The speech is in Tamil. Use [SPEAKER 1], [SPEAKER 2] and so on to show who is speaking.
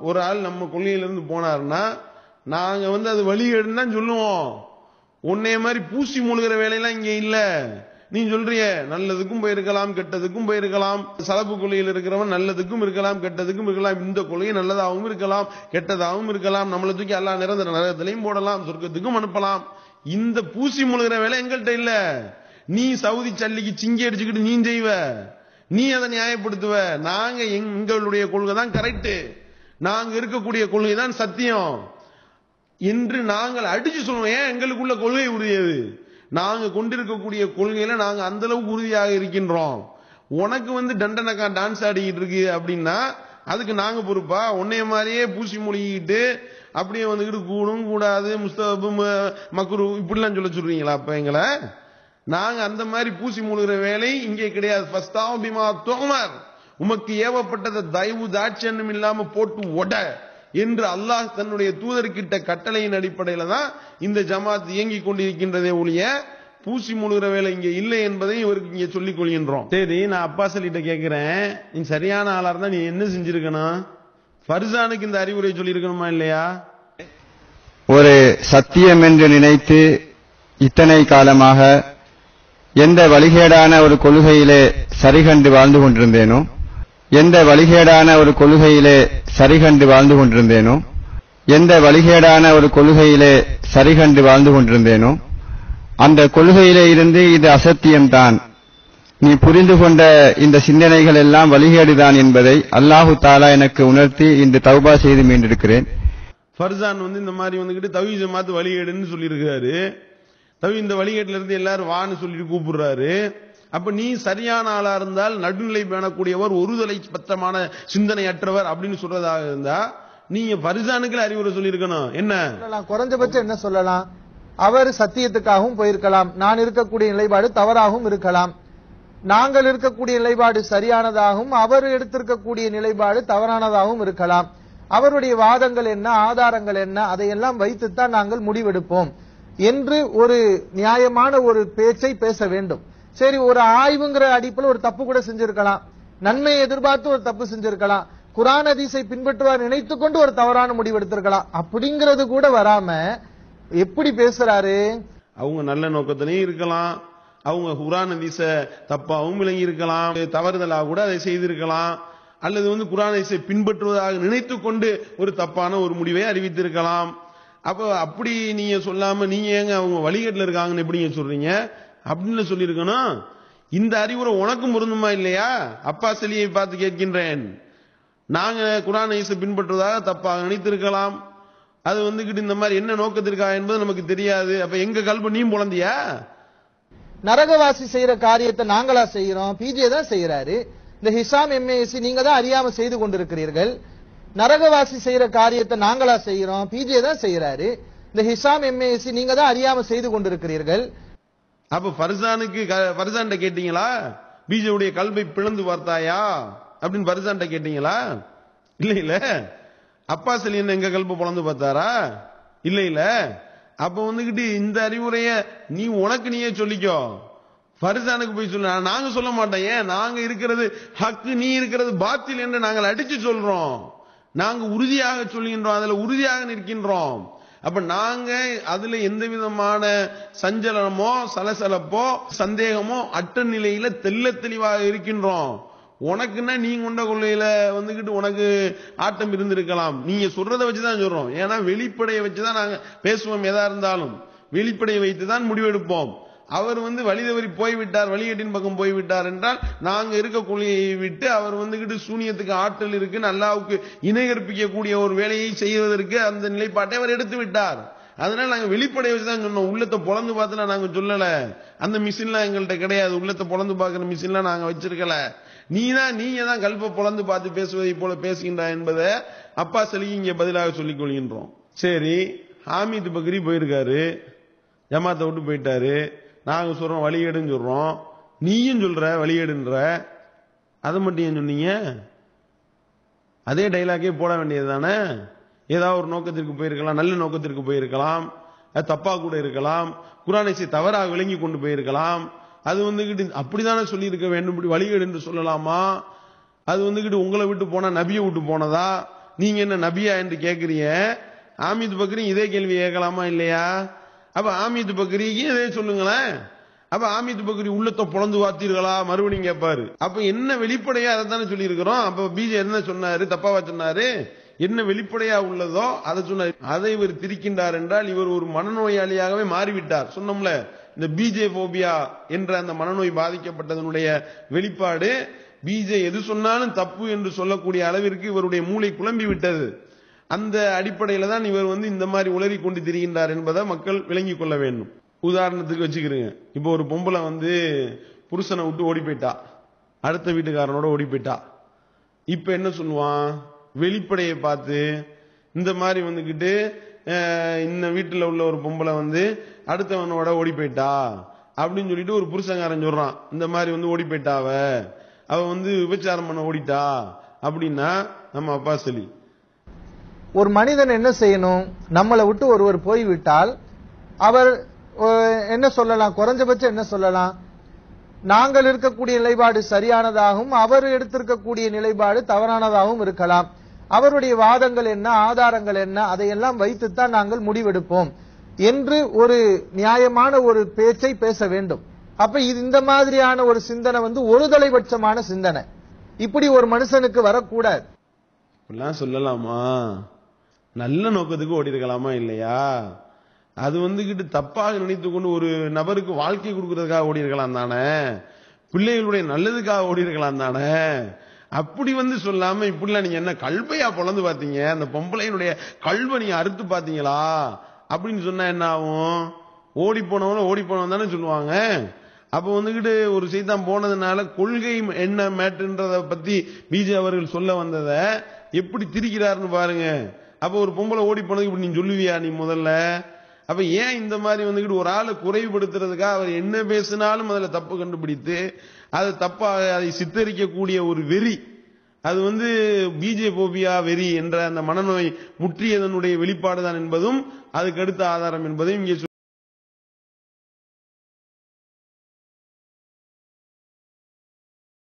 [SPEAKER 1] ஒரு ஆள் நம்ம கொள்கையிலிருந்து போனாருன்னா நாங்க வந்து அது வழிகேடுன்னு தான் சொல்லுவோம். உன்னைய மாதிரி பூசி மூழ்கிற வேலையெல்லாம் இங்க இல்ல. நீ சொல்றிய நல்லதுக்கும் போயிருக்கலாம் கெட்டதுக்கும் போயிருக்கலாம். சலப்பு கொள்கையில் இருக்கிறவன் நல்லதுக்கும் இருக்கலாம் கெட்டதுக்கும் இருக்கலாம். இந்த கொள்கை நல்லதாகவும் இருக்கலாம் கெட்டதாகவும் இருக்கலாம். நம்மளை தூக்கி எல்லா நிரந்தர நரகத்திலையும் போடலாம் சொர்க்கத்துக்கும் அனுப்பலாம். இந்த பூசி முழுகிற வேலை எங்கள்கிட்ட இல்ல. நீ சவுதி சல்லிக்கு சிங்கி அடிச்சுக்கிட்டு நீ செய்வ. நீ அதை நியாயப்படுத்துவ. நாங்க எங்களுடைய கொள்கை தான் கரெக்டு நாங்க இருக்கக்கூடிய கொள்கை தான் சத்தியம். என்று நாங்கள் அடிச்சு சொல்லுவோம் ஏன் எங்களுக்குள்ள கொள்கை உரியது? நாங்க கொண்டிருக்கக்கூடிய கொள்கையில நாங்க அந்த அளவுக்கு உறுதியாக இருக்கின்றோம். உனக்கு வந்து டண்டனக்கா டான்ஸ் ஆடிக்கிட்டு இருக்கு அப்படின்னா அதுக்கு நாங்க பொறுப்பா? உன்னைய மாதிரியே பூசி மொழிகிட்டு அப்படியே வந்துக்கிட்டு கூடும் கூடாது முஸ்தபு மக்குரு இப்படிலாம் சொல்ல சொல்றீங்களா அப்ப எங்களை? நாங்க அந்த மாதிரி பூசி மூழ்கிற வேலை இங்கே கிடையாது. ஃபஸ்தாவும் பிமா தோமர் உமக்கு ஏவப்பட்டதை தயவு தாட்சியன்னம் இல்லாம போட்டு ஒட என்று அல்லாஹ் தன்னுடைய தூதர்கிட்ட கட்டளையின் அடிப்படையில தான் இந்த ஜமாத் இயங்கிக் கொண்டிருக்கின்றதே ஒழிய பூசி முழுகிற வேலை இங்க இல்லை என்பதை இவருக்கு இங்க சொல்லிக் கொள்கின்றோம். சரி நான் அப்பா சொல்லிட்ட கேட்கிறேன் நீ சரியான ஆளா இருந்தா நீ என்ன செஞ்சிருக்கணும்? ஃபர்சானுக்கு இந்த அறிவுரை சொல்லியிருக்கணுமா இல்லையா?
[SPEAKER 2] ஒரு சத்தியம் என்று நினைத்து இத்தனை காலமாக எந்த வழிகேடான ஒரு கொள்கையிலே சரிகண்டு வாழ்ந்து கொண்டிருந்தேனோ எந்த வழிகேடான ஒரு கொள்கையிலே சரிகண்டு வாழ்ந்து கொண்டிருந்தேனோ எந்த வழிகேடான ஒரு கொள்கையிலே சரிகண்டு வாழ்ந்து கொண்டிருந்தேனோ அந்த கொள்கையிலே இருந்து இது அசத்தியம்தான். நீ புரிந்து கொண்ட இந்த சிந்தனைகள் எல்லாம் வழிகேடுதான் என்பதை அல்லாஹு தாலா எனக்கு உணர்த்தி இந்த தௌபா செய்து மீண்டிருக்கிறேன்.
[SPEAKER 1] ஃபர்சான் வந்து இந்த மாதிரி வந்துகிட்டு தவி ஜமாத்து வழிகேடுன்னு சொல்லியிருக்காரு. தவி இந்த வழிகேட்டில இருந்து எல்லாரும் வான்னு சொல்லிட்டு கூப்பிடுறாரு. அப்ப நீ சரியான ஆளா இருந்தால் நடுநிலை பேணக்கூடியவர் ஒருதலை பத்தமான சிந்தனையற்றவர் அப்படின்னு சொல்றதாக இருந்தா நீங்க பரிசானுக்கு அறிவுரை சொல்லியிருக்கணும். என்ன?
[SPEAKER 3] சொல்லலாம். குறைஞ்சபட்சம் என்ன சொல்லலாம்? அவர் சத்தியத்துக்காகவும் போயிருக்கலாம். நான் இருக்கக்கூடிய நிலைப்பாடு தவறாகவும் இருக்கலாம். நாங்கள் இருக்கக்கூடிய நிலைப்பாடு சரியானதாகவும் அவர் எடுத்திருக்கக்கூடிய நிலைப்பாடு தவறானதாகவும் இருக்கலாம். அவருடைய வாதங்கள் என்ன ஆதாரங்கள் என்ன அதையெல்லாம் வைத்துத்தான் நாங்கள் முடிவெடுப்போம். என்று ஒரு நியாயமான ஒரு பேச்சை பேச வேண்டும். சரி ஒரு ஆய்வுங்கிற அடிப்பில் ஒரு தப்பு கூட செஞ்சிருக்கலாம். நன்மையை எதிர்பார்த்து ஒரு தப்பு செஞ்சிருக்கலாம். குரான் அதிசை பின்பற்றுவார் நினைத்துக் கொண்டு ஒரு தவறான முடிவு எடுத்திருக்கலாம். அப்படிங்கிறது கூட வராம எப்படி பேசுறாரு?
[SPEAKER 1] அவங்க நல்ல நோக்கத்திலையும் இருக்கலாம். அவங்க குரான் அதிசை தப்பாவும் விளங்கி இருக்கலாம் தவறுதலாக கூட அதை செய்திருக்கலாம். அல்லது வந்து குரான் அதிசை பின்பற்றுவதாக நினைத்து கொண்டு ஒரு தப்பான ஒரு முடிவை அறிவித்திருக்கலாம். அப்ப அப்படி நீங்க சொல்லாம நீங்க ஏங்க அவங்க வழிகட்டில் இருக்காங்கன்னு எப்படிங்க சொல்றீங்க? அப்படின்னு சொல்லியிருக்கணும் இந்த அறிவுரை உனக்கும் பொருந்துமா இல்லையா? அப்பா செலியை பார்த்து கேட்கின்றேன். நாங்க குரான் ஹதீஸை பின்பற்றுவதாக தப்பாக நினைத்திருக்கலாம். அது வந்துகிட்டு இந்த மாதிரி என்ன நோக்கத்திற்கா என்பது நமக்கு தெரியாது. அப்ப எங்க கல்ப? நீ புலந்தியா?
[SPEAKER 3] நரகவாசி செய்யற காரியத்தை நாங்களா செய்யறோம். பிஜே தான் செய்யறாரு. இந்த ஹிசாம் எம்ஏசி நீங்க தான் அறியாம செய்து கொண்டிருக்கிறீர்கள். நரகவாசி செய்யற காரியத்தை நாங்களா செய்யறோம். பிஜே தான் செய்யறாரு. இந்த ஹிசாம் எம்ஏசி நீங்க தான் அறியாம செய்து கொண்டிருக்கிறீர்கள்.
[SPEAKER 1] அப்ப ஃபர்சானுக்கு க- கேட்டீங்களா? பீஜவுடைய கல்வை பிளந்து பார்த்தாயா? அப்படின்னு ஃபர்சான்ட்ட கேட்டீங்களா? இல்ல இல்ல. அப்பா என்ன எங்க கல்பு பிளந்து பார்த்தாரா? இல்ல இல்ல. அப்ப வந்துகிட்டு இந்த அறிவுரைய நீ உனக்கு நீயே சொல்லிக்கோ. பரிசானுக்கு போய் சொல்ல. நாங்க சொல்ல மாட்டோம். ஏன்? நாங்க இருக்கிறது ஹக்கு நீ இருக்கிறது பாத்தில் என்று நாங்கள் அடிச்சு சொல்றோம். நாங்க உறுதியாக சொல்கின்றோம். அதுல உறுதியாக நிற்கின்றோம். அப்ப நாங்க அதுல எந்த விதமான சஞ்சலனமோ சலசலப்போ சந்தேகமோ அட்ட நிலையில தெள்ள தெளிவாக இருக்கின்றோம். உனக்குன்னா நீ கொண்ட கொள்ளையில வந்துகிட்டு உனக்கு ஆட்டம் இருந்திருக்கலாம். நீங்க சொல்றதை வச்சுதான் சொல்றோம். ஏன்னா வெளிப்படையை வச்சுதான் நாங்க பேசுவோம் எதா இருந்தாலும். வெளிப்படையை வைத்து தான் முடிவெடுப்போம். அவர் வந்து வழி தவறி போய்விட்டார் வழிகேட்டின் பக்கம் போய்விட்டார் என்றால் நாங்க இருக்க விட்டு அவர் வந்துகிட்டு சூனியத்துக்கு ஆற்றல் இருக்கு அல்லாவுக்கு இணை கற்பிக்கக்கூடிய ஒரு வேலையை செய்வதற்கு அந்த நிலைப்பாட்டை அவர் எடுத்து விட்டார். அதனால நாங்க வெளிப்படையை வச்சுதான் சொன்னோம். உள்ளத்தை பொழந்து பார்த்துனா நாங்க சொல்லல. அந்த மிஷின்லாம் எங்கள்கிட்ட கிடையாது. உள்ளத்தை பொழந்து பார்க்கிற மிஷின்லாம் நாங்க வச்சிருக்கல. நீ தான் நீங்க தான் கல்ப பொழந்து பார்த்து பேசுவதை போல பேசுகின்றாய் என்பதை அப்பா செலி இங்க பதிலாக சொல்லிக் கொள்கின்றோம். சரி ஹாமித் பக்ரி போயிருக்காரு. ஜமாத்தை விட்டு போயிட்டாரு. நாங்கள் சொல்கிறோம் வழிகேடுன்னு சொல்கிறோம் நீயும் சொல்கிற வழிகேடுன்ற அதை மட்டும் ஏன் சொன்னீங்க? அதே டைலாக்கே போட வேண்டியது தானே ஏதாவது ஒரு நோக்கத்திற்கு போயிருக்கலாம் நல்ல நோக்கத்திற்கு போயிருக்கலாம். அது தப்பாக கூட இருக்கலாம். குரானை தவறாக விளங்கி கொண்டு போயிருக்கலாம். அது வந்துக்கிட்டு அப்படிதானே தானே சொல்லியிருக்க வேண்டும். இப்படி வழிகேடு என்று சொல்லலாமா? அது வந்துக்கிட்டு உங்களை விட்டு போனால் நபியை விட்டு போனதா? நீங்கள் என்ன நபியா என்று கேட்குறீங்க ஆமீது பக்ரி இதே கேள்வி கேட்கலாமா இல்லையா? அப்ப ஆமீது பக்ரிக்கு இதே சொல்லுங்களேன். அப்ப ஆமீது பக்ரி உள்ளத்தை புலந்து வாத்தீர்களா மறுபடியும் கேட்பாரு அப்ப என்ன வெளிப்படையா அதை தானே சொல்லியிருக்கிறோம். அப்ப பிஜே என்ன சொன்னாரு? தப்பாவா சொன்னாரு? என்ன வெளிப்படையா உள்ளதோ அதை சொன்னார். அதை இவர் திரிக்கின்றார் என்றால் இவர் ஒரு மனநோயாளியாகவே மாறிவிட்டார். சொன்னோம்ல இந்த பிஜே போபியா என்ற அந்த மனநோய் பாதிக்கப்பட்டதனுடைய வெளிப்பாடு பிஜே எது சொன்னாலும் தப்பு என்று சொல்லக்கூடிய அளவிற்கு இவருடைய மூளை குழம்பி விட்டது அந்த அடிப்படையில தான் இவர் வந்து இந்த மாதிரி உளறி கொண்டு திரிகின்றார் என்பதை மக்கள் விளங்கிக் கொள்ள வேண்டும். உதாரணத்துக்கு வச்சுக்கிறீங்க. இப்போ ஒரு பொம்பளை வந்து புருஷனை விட்டு ஓடி போயிட்டா அடுத்த வீட்டுக்காரனோட ஓடி போயிட்டா இப்போ என்ன சொல்லுவான்? வெளிப்படையை பார்த்து இந்த மாதிரி வந்துக்கிட்டு இந்த வீட்டில் உள்ள ஒரு பொம்பளை வந்து அடுத்தவனோட ஓடி போயிட்டா அப்படின்னு சொல்லிட்டு ஒரு புருஷங்காரன் சொல்றான். இந்த மாதிரி வந்து ஓடி போயிட்டா அவ வந்து விபச்சாரம் பண்ண ஓடிட்டா அப்படின்னா நம்ம அப்பா சொல்லி
[SPEAKER 3] ஒரு மனிதன் என்ன செய்யணும்? நம்மளை விட்டு ஒருவர் போய்விட்டால் அவர் என்ன சொல்லலாம்? குறைஞ்சபட்சம் என்ன சொல்லலாம்? நாங்கள் இருக்கக்கூடிய நிலைப்பாடு சரியானதாகவும் அவர் எடுத்திருக்கக்கூடிய நிலைப்பாடு தவறானதாகவும் இருக்கலாம். அவருடைய வாதங்கள் என்ன ஆதாரங்கள் என்ன அதையெல்லாம் வைத்துத்தான் நாங்கள் முடிவெடுப்போம். என்று ஒரு நியாயமான ஒரு பேச்சை பேச வேண்டும். அப்ப இது இந்த மாதிரியான ஒரு சிந்தனை வந்து ஒரு தலைபட்சமான சிந்தனை. இப்படி ஒரு மனுஷனுக்கு வரக்கூடாது.
[SPEAKER 1] சொல்லலாமா? நல்ல நோக்கத்துக்கு ஓடி இருக்கலாமா இல்லையா? அது வந்துகிட்டு தப்பாக நினைத்து கொண்டு ஒரு நபருக்கு வாழ்க்கை கொடுக்கறதுக்காக ஓடி இருக்கலாம் தானே? பிள்ளைகளுடைய நல்லதுக்காக ஓடி இருக்கலாம் தானே? அப்படி வந்து சொல்லாம இப்படிலாம் நீங்க என்ன கல்வையா பொழந்து பாத்தீங்க அந்த பொம்பளையினுடைய கல்வை நீங்க அறுத்து பாத்தீங்களா அப்படின்னு சொன்னா என்ன ஆகும்? ஓடி போனவன ஓடி போனவன் தானே சொல்லுவாங்க. அப்ப வந்துகிட்டு ஒரு செய்தான் போனதுனால கொள்கை என்ன மேட்டுன்றத பத்தி பிஜே அவர்கள் சொல்ல வந்ததை எப்படி திரிக்கிறாருன்னு பாருங்க. அப்ப ஒரு பொம்பளை ஓடி போனதுக்கு இப்படி நீ சொல்லுவியா நீ முதல்ல? அப்ப ஏன் இந்த மாதிரி வந்துகிட்டு ஒரு ஆளை குறைவுபடுத்துறதுக்காக அவர் என்ன பேசினாலும் அதுல தப்பு கண்டுபிடித்து அது தப்பாக அதை சித்தரிக்கக்கூடிய ஒரு வெறி அது வந்து பிஜே போபியா வெறி என்ற அந்த மனநோய் முற்றியதனுடைய வெளிப்பாடுதான் என்பதும் அதுக்கு அடுத்த ஆதாரம் என்பதையும் இங்கே